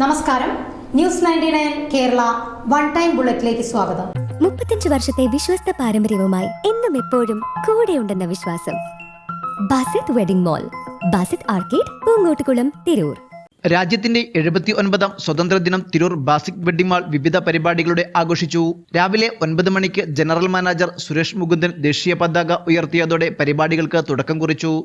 നമസ്കാരം. News ninety nine Kerala one time ബുള്ളറ്റിലേക്ക് സ്വാഗതം. മുപ്പത്തഞ്ച് വർഷത്തെ വിശ്വസ്ത പാരമ്പര്യവുമായി എന്നും എപ്പോഴും കൂടെയുണ്ടെന്ന വിശ്വാസം. Basith wedding mall Basith arcade Poongottukulam Tirur. രാജ്യത്തിന്റെ എഴുപത്തി ഒൻപതാം സ്വതന്ത്ര ദിനം തിരൂർ ബാസിക് വെഡിംഗ് മാൾ വിവിധ പരിപാടികളുടെ ആഘോഷിച്ചു. രാവിലെ ഒൻപത് മണിക്ക് ജനറൽ മാനേജർ സുരേഷ് മുകുന്ദൻ ദേശീയ പതാക ഉയർത്തിയതോടെ പരിപാടികൾക്ക് തുടക്കം കുറിച്ചു.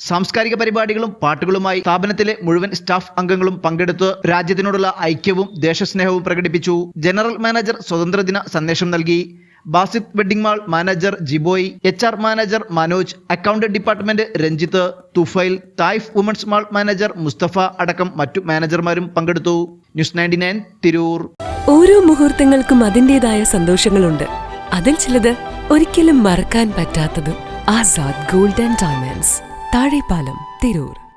സാംസ്കാരിക പരിപാടികളും പാട്ടുകളുമായി സ്ഥാപനത്തിലെ മുഴുവൻ സ്റ്റാഫ് അംഗങ്ങളും പങ്കെടുത്ത് രാജ്യത്തിനോടുള്ള ഐക്യവും ദേശസ്നേഹവും പ്രകടിപ്പിച്ചു. ജനറൽ മാനേജർ സ്വതന്ത്രദിന സന്ദേശം നൽകി. Basith wedding mall manager Jiboy H R manager Manoj account department Ranjith Thufail Thaif women's mall manager Mustafa അടക്കം മറ്റു മാനേജർമാരും പങ്കെടുത്തു. News ninety nine Tirur. ഓരോ മുഹൂർത്തങ്ങൾക്കും അതിന്റെതായ സന്തോഷങ്ങളുണ്ട്. അതിൽ ചിലത് ഒരിക്കലും മറക്കാൻ പറ്റാത്തതും ആസാദ് ഗോൾഡ് ഡയമണ്ട്സ്. താഴെപ്പാലം തിരൂർ.